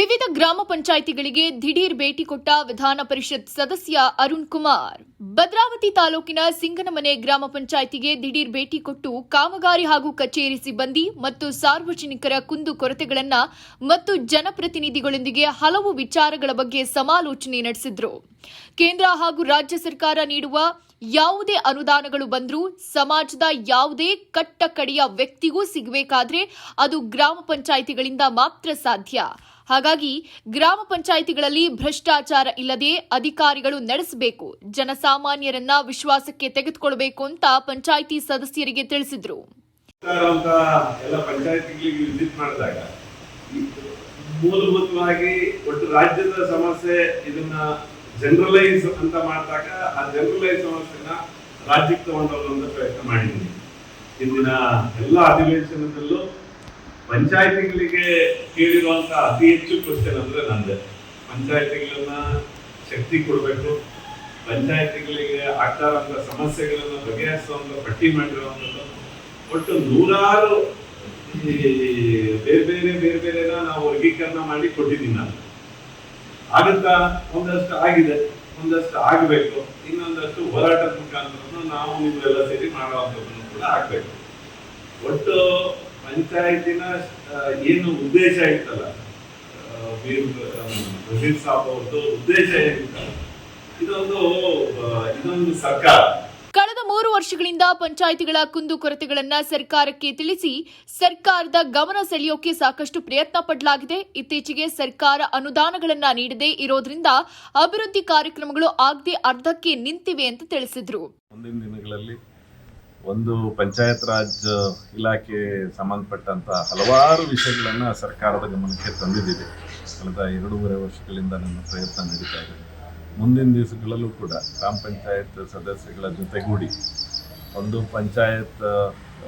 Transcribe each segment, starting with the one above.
ವಿವಿಧ ಗ್ರಾಮ ಪಂಚಾಯಿತಿಗಳಿಗೆ ದಿಢೀರ್ ಭೇಟಿ ಕೊಟ್ಟ ವಿಧಾನ ಪರಿಷತ್ ಸದಸ್ಯ ಅರುಣ್ ಕುಮಾರ್. ಭದ್ರಾವತಿ ತಾಲೂಕಿನ ಸಿಂಗನಮನೆ ಗ್ರಾಮ ಪಂಚಾಯಿತಿಗೆ ದಿಢೀರ್ ಭೇಟಿ ಕೊಟ್ಟು ಕಾಮಗಾರಿ ಹಾಗೂ ಕಚೇರಿ ಸಿಬ್ಬಂದಿ ಮತ್ತು ಸಾರ್ವಜನಿಕರ ಕುಂದು ಕೊರತೆಗಳನ್ನ ಮತ್ತು ಜನಪ್ರತಿನಿಧಿಗಳೊಂದಿಗೆ ಹಲವು ವಿಚಾರಗಳ ಬಗ್ಗೆ ಸಮಾಲೋಚನೆ ನಡೆಸಿದ್ರು. ಕೇಂದ್ರ ಹಾಗೂ ರಾಜ್ಯ ಸರ್ಕಾರ ನೀಡುವ ಯಾವುದೇ ಅನುದಾನಗಳು ಬಂದರೂ ಸಮಾಜದ ಯಾವುದೇ ಕಟ್ಟ ಕಡೆಯ ವ್ಯಕ್ತಿಗೂ ಸಿಗಬೇಕಾದ್ರೆ ಅದು ಗ್ರಾಮ ಪಂಚಾಯಿತಿಗಳಿಂದ ಮಾತ್ರ ಸಾಧ್ಯ. ಹಾಗಾಗಿ ಗ್ರಾಮ ಪಂಚಾಯಿತಿಗಳಲ್ಲಿ ಭ್ರಷ್ಟಾಚಾರ ಇಲ್ಲದೆ ಅಧಿಕಾರಿಗಳು ನಡೆಸಬೇಕು, ಜನಸಾಮಾನ್ಯರನ್ನ ವಿಶ್ವಾಸಕ್ಕೆ ತೆಗೆದುಕೊಳ್ಳಬೇಕು ಅಂತ ಪಂಚಾಯಿತಿ ಸದಸ್ಯರಿಗೆ ತಿಳಿಸಿದ್ರು. ಮೂಲಭೂತವಾಗಿ ಒಟ್ಟು ರಾಜ್ಯದ ಸಮಸ್ಯೆ ಇದನ್ನ ಜನರಲೈಸ್ ಅಂತ ಮಾಡಿದಾಗ ಆ ಜನರಲೈಸ್ ಸಮಸ್ಯೆನ ರಾಜ್ಯಕ್ಕೆ ತಗೊಂಡೋಗುವಂತ ಪ್ರಯತ್ನ ಮಾಡಿದ್ದೀನಿ. ಇಂದಿನ ಎಲ್ಲ ಅಧಿವೇಶನದಲ್ಲೂ ಪಂಚಾಯತಿಗಳಿಗೆ ಕೇಳಿರುವಂತ ಅತಿ ಹೆಚ್ಚು ಕ್ವಶನ್ ಅಂದ್ರೆ ನಂದೆ. ಪಂಚಾಯತಿಗಳನ್ನ ಶಕ್ತಿ ಕೊಡಬೇಕು. ಪಂಚಾಯತಿಗಳಿಗೆ ಆಗ್ತಾ ಇರುವಂತ ಸಮಸ್ಯೆಗಳನ್ನ ಬಗೆಹರಿಸುವಂತ, ಪಟ್ಟಿ ಮಾಡಿರುವಂಥದ್ದು ಒಟ್ಟು ನೂರಾರು ಈ ಬೇರೆ ಬೇರೆ ಬೇರೆ ಬೇರೆನ ನಾವು ವರ್ಗೀಕರಣ ಮಾಡಿ ಕೊಟ್ಟಿದ್ದೀನಿ ನಾನು. ಆಗುತ್ತಾ? ಒಂದಷ್ಟು ಆಗಿದೆ. ಒಂದಷ್ಟು ಆಗಬೇಕು. ಇನ್ನೊಂದಷ್ಟು ಹೋರಾಟದ ಮುಖಾಂತರ ನಾವು ನೀವೆಲ್ಲ ಸೇರಿ ಮಾಡುವಂಥದ್ದನ್ನು ಕೂಡ ಆಗ್ಬೇಕು. ಒಟ್ಟು ಪಂಚಾಯತಿನ ಏನು ಉದ್ದೇಶ ಇತ್ತಲ್ಲ ವಜೀರ್ ಸಾಬ್ ಅವ್ರದ್ದು ಉದ್ದೇಶ ಏನಿತ್ತಲ್ಲ ಇದೊಂದು ಇದೊಂದು ಸರ್ಕಾರ. ಕಳೆದ ಮೂರು ವರ್ಷಗಳಿಂದ ಪಂಚಾಯಿತಿಗಳ ಕುಂದು ಕೊರತೆಗಳನ್ನ ಸರ್ಕಾರಕ್ಕೆ ತಿಳಿಸಿ ಸರ್ಕಾರದ ಗಮನ ಸೆಳೆಯೋಕೆ ಸಾಕಷ್ಟು ಪ್ರಯತ್ನ ಪಡಲಾಗಿದೆ. ಇತ್ತೀಚೆಗೆ ಸರ್ಕಾರ ಅನುದಾನಗಳನ್ನ ನೀಡದೇ ಇರೋದ್ರಿಂದ ಅಭಿವೃದ್ಧಿ ಕಾರ್ಯಕ್ರಮಗಳು ಆಗದೆ ಅರ್ಧಕ್ಕೆ ನಿಂತಿವೆ ಅಂತ ತಿಳಿಸಿದ್ರು. ಮುಂದಿನ ದಿನಗಳಲ್ಲಿ ಒಂದು ಪಂಚಾಯತ್ ರಾಜ್ ಇಲಾಖೆ ಸಂಬಂಧಪಟ್ಟಂತ ಹಲವಾರು ವಿಷಯಗಳನ್ನು ಸರ್ಕಾರದ ಗಮನಕ್ಕೆ ತಂದಿದ್ದೀವಿ. ಕಳೆದ ಎರಡೂವರೆ ವರ್ಷಗಳಿಂದ ನನ್ನ ಪ್ರಯತ್ನ ನಡೀತಾ ಇದೆ. ಮುಂದಿನ ದಿವಸಗಳಲ್ಲೂ ಕೂಡ ಗ್ರಾಮ ಪಂಚಾಯತ್ ಸದಸ್ಯಗಳ ಜೊತೆಗೂಡಿ ಒಂದು ಪಂಚಾಯತ್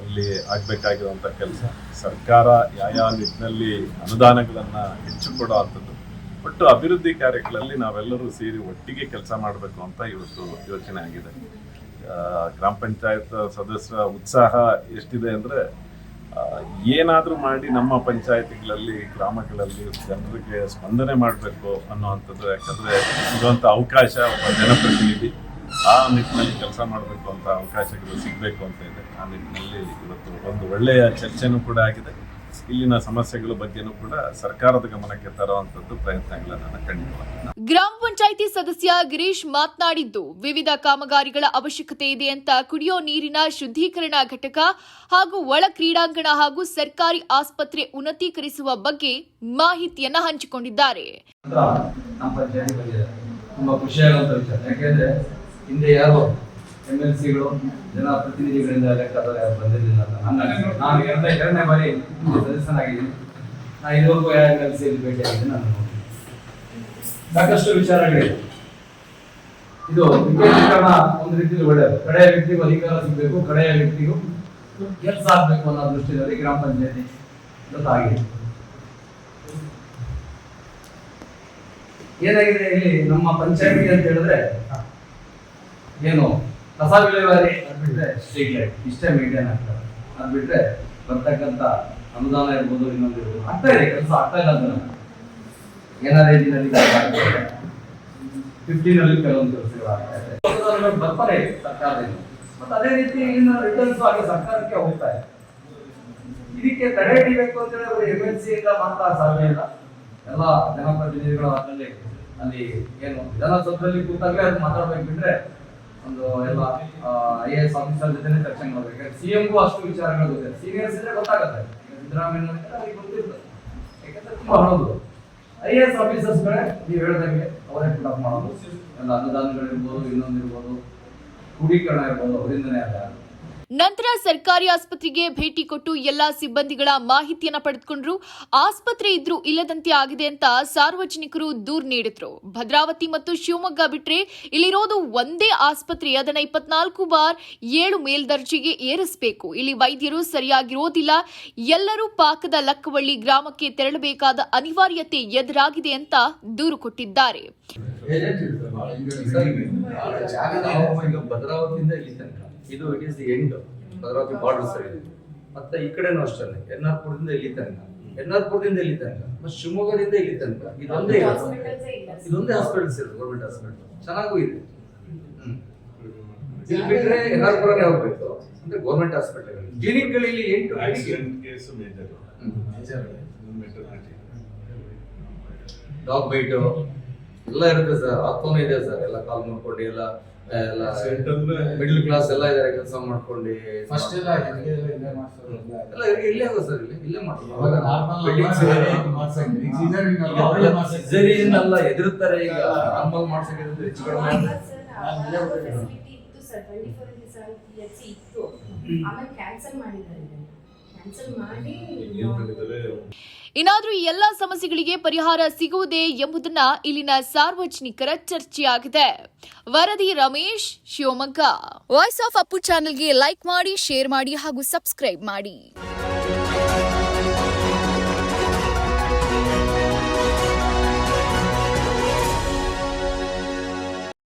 ಅಲ್ಲಿ ಆಗಬೇಕಾಗಿರುವಂಥ ಕೆಲಸ, ಸರ್ಕಾರ ಯಾವ ನಿಟ್ಟಿನಲ್ಲಿ ಅನುದಾನಗಳನ್ನು ಹೆಚ್ಚು ಕೊಡೋ ಅಂಥದ್ದು, ಒಟ್ಟು ಅಭಿವೃದ್ಧಿ ಕಾರ್ಯಗಳಲ್ಲಿ ನಾವೆಲ್ಲರೂ ಸೇರಿ ಒಟ್ಟಿಗೆ ಕೆಲಸ ಮಾಡಬೇಕು ಅಂತ ಇವತ್ತು ಯೋಚನೆ ಆಗಿದೆ. ಗ್ರಾಮ ಪಂಚಾಯತ್ ಸದಸ್ಯರ ಉತ್ಸಾಹ ಎಷ್ಟಿದೆ ಅಂದರೆ ಏನಾದರೂ ಮಾಡಿ ನಮ್ಮ ಪಂಚಾಯತಿಗಳಲ್ಲಿ, ಗ್ರಾಮಗಳಲ್ಲಿ ಜನರಿಗೆ ಸ್ಪಂದನೆ ಮಾಡಬೇಕು ಅನ್ನುವಂಥದ್ದು, ಯಾಕಂದರೆ ಇರುವಂಥ ಅವಕಾಶ ಒಬ್ಬ ಜನಪ್ರತಿನಿಧಿ ಆ ನಿಟ್ಟಿನಲ್ಲಿ ಕೆಲಸ ಮಾಡಬೇಕು ಅಂತ ಅವಕಾಶಗಳು ಸಿಗಬೇಕು ಅಂತ ಇದೆ. ಆ ನಿಟ್ಟಿನಲ್ಲಿ ಇವತ್ತು ಒಂದು ಒಳ್ಳೆಯ ಚರ್ಚೆನೂ ಕೂಡ ಆಗಿದೆ. ಇಲ್ಲಿನ ಸಮಸ್ಯೆಗಳ ಬಗ್ಗೆನೂ ಕೂಡ ಸರ್ಕಾರದ ಗಮನಕ್ಕೆ ತರುವಂತದ್ದು ಪ್ರಯತ್ನಗಳನ್ನು ಖಂಡಿತವಾಗಿ ಗ್ರಾಮ ಪಂಚಾಯಿತಿ ಸದಸ್ಯ ಗಿರೀಶ್ ಮಾತನಾಡಿದ್ದು ವಿವಿಧ ಕಾಮಗಾರಿಗಳ ಅವಶ್ಯಕತೆ ಇದೆ ಅಂತ ಕುಡಿಯೋ ನೀರಿನ ಶುದ್ಧೀಕರಣ ಘಟಕ ಹಾಗೂ ಒಳ ಕ್ರೀಡಾಂಗಣ ಹಾಗೂ ಸರ್ಕಾರಿ ಆಸ್ಪತ್ರೆ ಉನ್ನತೀಕರಿಸುವ ಬಗ್ಗೆ ಮಾಹಿತಿಯನ್ನ ಹಂಚಿಕೊಂಡಿದ್ದಾರೆ. ತುಂಬಾ ಖುಷಿಯಾಗುವಂತ ವಿಚಾರ. ಯಾಕೆಂದ್ರೆ ಹಿಂದೆ ಯಾರು ಎಂ ಎಲ್ ಸಿಗಳು ಜನಪ್ರತಿನಿಧಿಗಳಿಂದ ಲೆಕ್ಕದಲ್ಲಿ ಬಂದಿರಲಿಲ್ಲ ಅಂತ. ನಾನು ಎರಡನೇ ಎರಡನೇ ಬಾರಿ ಸದಸ್ಯನಾಗಿದ್ದೀನಿ. ನಾನು ಇದುವರೆಗೂ ಯಾವ ಎಂ ಎಲ್ ಸಿಯಲ್ಲಿ ಭೇಟಿಯಾಗಿದ್ದೆ, ನಾನು ಸಾಕಷ್ಟು ವಿಚಾರಗಳಿವೆ. ಇದು ವಿಕೇಂದ್ರೀಕರಣ ಒಂದು ರೀತಿಯಲ್ಲಿ ಒಳ್ಳೆಯದು. ಕಡೆಯ ವ್ಯಕ್ತಿಗೂ ಅಧಿಕಾರ ಸಿಗಬೇಕು, ಕಡೆಯ ವ್ಯಕ್ತಿಗೂ ಕೆಲಸ ಆಗಬೇಕು ಅನ್ನೋ ದೃಷ್ಟಿಯಲ್ಲಿ ಗ್ರಾಮ ಪಂಚಾಯತಿ ಆಗಿದೆ ಏನಾಗಿದೆ ಇಲ್ಲಿ ನಮ್ಮ ಪಂಚಾಯತಿ ಅಂತ ಹೇಳಿದ್ರೆ, ಏನು? ಕಸ ವಿಲೇವಾರಿ ಅಂದ್ಬಿಟ್ರೆ ಸ್ಟ್ರೀಟ್ ಲೈಟ್ ಇಷ್ಟೇ ಮೇಂಟೈನ್ ಆಗ್ತಾರೆ ಅದ್ ಬರ್ತಕ್ಕಂತ ಅನುದಾನ ಇರ್ಬೋದು ಇನ್ನೊಂದು ಇರ್ಬೋದು. ಆಗ್ತಾ ಇದೆ, ಕೆಲಸ ಆಗ್ತಾ ಇಲ್ಲ ಅಂತ ಏನಾರ ಫಿಫ್ಟೀನ್ ಅಲ್ಲಿ ಕೆಲವೊಂದು ಕೆಲಸಗಳು ಆಗ್ತಾ ಇದೆ. ಬರ್ತಾರೆ ಸರ್ಕಾರದಿಂದ. ಮತ್ತೆ ಅದೇ ರೀತಿ ಇನ್ನು ರಿಟರ್ನ್ಸ್ ಆಗಿ ಸರ್ಕಾರಕ್ಕೆ ಹೋಗ್ತಾ ಇದೆ. ಇದಕ್ಕೆ ತಡೆ ಹಿಡಿಬೇಕು ಅಂತ ಹೇಳಿ ಎಂ ಎಲ್ ಸಿ ಇಂದ ಮಾತ್ರ ಸಾಧ್ಯ ಇಲ್ಲ. ಎಲ್ಲ ಜನಪ್ರತಿನಿಧಿಗಳು ಅದರಲ್ಲಿ ಅಲ್ಲಿ ಏನು ವಿಧಾನಸೌಧದಲ್ಲಿ ಕೂತಾಗಲೇ ಅದು ಮಾತಾಡ್ಬೇಕು ಬಿಟ್ರೆ ಒಂದು ಎಲ್ಲ ಐ ಎಸ್ ಆಫೀಸರ್ ಜೊತೆ ಚರ್ಚೆ ಮಾಡ್ಬೇಕು. ಸಿ ಎಂಗೂ ಅಷ್ಟು ವಿಚಾರಗಳು ಗೊತ್ತೆ ಸೀನಿಯರ್ಸ್ ಇದ್ರೆ ಗೊತ್ತಾಗುತ್ತೆ. ಸಿದ್ದರಾಮಯ್ಯ ಅವ್ರಿಗೆ ಗೊತ್ತಿರ್ತದೆ. ಯಾಕಂದ್ರೆ ತುಂಬಾ ಐ ಎಸ್ ಆಫೀಸರ್ಸ್ಗಳೇ ನೀವು ಹೇಳಿದಂಗೆ ಅವರೇ ಫಿಲ್ಅಪ್ ಮಾಡೋದು. ಎಲ್ಲ ಅನುದಾನಗಳಿರ್ಬೋದು, ಇನ್ನೊಂದಿರ್ಬೋದು ಕ್ರೋಢೀಕರಣ ಇರ್ಬೋದು, ಅವರಿಂದನೇ ಅಲ್ಲ ನಂತರ ಸರ್ಕಾರಿ ಆಸ್ಪತ್ರೆಗೆ ಭೇಟಿ ಕೊಟ್ಟು ಎಲ್ಲಾ ಸಿಬ್ಬಂದಿಗಳ ಮಾಹಿತಿಯನ್ನ ಪಡೆದುಕೊಂಡ್ರು. ಆಸ್ಪತ್ರೆ ಇದ್ರೂ ಇಲ್ಲದಂತೆ ಆಗಿದೆ ಅಂತ ಸಾರ್ವಜನಿಕರು ದೂರು ನೀಡಿದ್ರು. ಭದ್ರಾವತಿ ಮತ್ತು ಶಿವಮೊಗ್ಗ ಬಿಟ್ರೆ ಇಲ್ಲಿರೋದು ಒಂದೇ ಆಸ್ಪತ್ರೆ. ಅದನ್ನ ಇಪ್ಪತ್ನಾಲ್ಕು ಬಾರ್ ಏಳು ಮೇಲ್ದರ್ಜೆಗೆ ಏರಿಸಬೇಕು. ಇಲ್ಲಿ ವೈದ್ಯರು ಸರಿಯಾಗಿರೋದಿಲ್ಲ. ಎಲ್ಲರೂ ಪಾಕದ ಲಕ್ಕವಳ್ಳಿ ಗ್ರಾಮಕ್ಕೆ ತೆರಳಬೇಕಾದ ಅನಿವಾರ್ಯತೆ ಎದುರಾಗಿದೆ ಅಂತ ದೂರು ಕೊಟ್ಟಿದ್ದಾರೆ. ಭದ್ರಾವತಿಯಿಂದ ಇಲ್ಲಿ ತನಕ. ಇದು it is the end Bhadravati border side ಮತ್ತೆ ಈ ಕಡೆನೂ ಅಷ್ಟೇ ಎನ್ ಆರ್ ಪುರದಿಂದ ಇಲ್ಲಿ ತನಕ. ಎನ್ ಆರ್ ಪುರದಿಂದ ಇಲ್ಲಿ ತನಕ. ಮತ್ತೆ ಶಿವಮೊಗ್ಗದಿಂದ ಇಲ್ಲಿ ತನಕ. ಇದೊಂದೇ. ಇದೊಂದೇ ಹಾಸ್ಪಿಟಲ್ಸ್ ಇರೋದು ಗೌರ್ಮೆಂಟ್ ಹಾಸ್ಪಿಟಲ್ ಚೆನ್ನಾಗೂ ಇದೆ. ಇಲ್ಲಿ ಬಿಟ್ರೆ ಎನ್ ಆರ್ ಪುರನೇ ಹೋಗ್ಬೇಕು. ಅಂದ್ರೆ ಗೌರ್ಮೆಂಟ್ ಹಾಸ್ಪಿಟಲ್ ಕ್ಲಿನಿಕ್ಗಳಲ್ಲಿ ಎಂಟು ಡಾಗ್ ಬೈಟು ಎಲ್ಲ ಇರುತ್ತೆ ಸರ್ ಆತ್ಮನೂ ಇದೆ ಸರ್ ಎಲ್ಲ ಕಾಲ್ ಮಾಡ್ಕೊಂಡು ಎಲ್ಲ ಎಲ್ಲ ಮಿಡ್ಲ್ ಕ್ಲಾಸ್ ಎಲ್ಲ ಇದಾರೆ ಕೆಲಸ ಮಾಡ್ಕೊಂಡು. ಫಸ್ಟ್ ಎಲ್ಲ ಎಲ್ಲ ಇಲ್ಲೇ ಹೋಗೋದು ಸರ್ ಇಲ್ಲಿ ಇಲ್ಲೇ ಮಾಡ್ತಾರೆ ಅಲ್ಲ, ಎದುರುತ್ತಾರೆ ಈಗ ನಾರ್ಮಲ್ ಮಾಡ್ಸಕ್ಕೆ ಹೆಚ್ಚು ಕಡಿಮೆ ಇತ್ತು ಆಮೇಲೆ ಕ್ಯಾನ್ಸಲ್ ಮಾಡಿದ್ದಾರೆ ಇನ್ನಾದ್ರೂ ಈ ಎಲ್ಲಾ ಸಮಸ್ಯೆಗಳಿಗೆ ಪರಿಹಾರ ಸಿಗುವುದೇ ಎಂಬುದನ್ನ ಇಲ್ಲಿನ ಸಾರ್ವಜನಿಕರ ಚರ್ಚೆಯಾಗಿದೆ. ವರದಿ ರಮೇಶ್ ಶಿವಮೊಗ್ಗ. ವಾಯ್ಸ್ ಆಫ್ ಅಪ್ಪು ಚಾನೆಲ್ಗೆ ಲೈಕ್ ಮಾಡಿ ಶೇರ್ ಮಾಡಿ ಹಾಗೂ ಸಬ್ಸ್ಕ್ರೈಬ್ ಮಾಡಿ.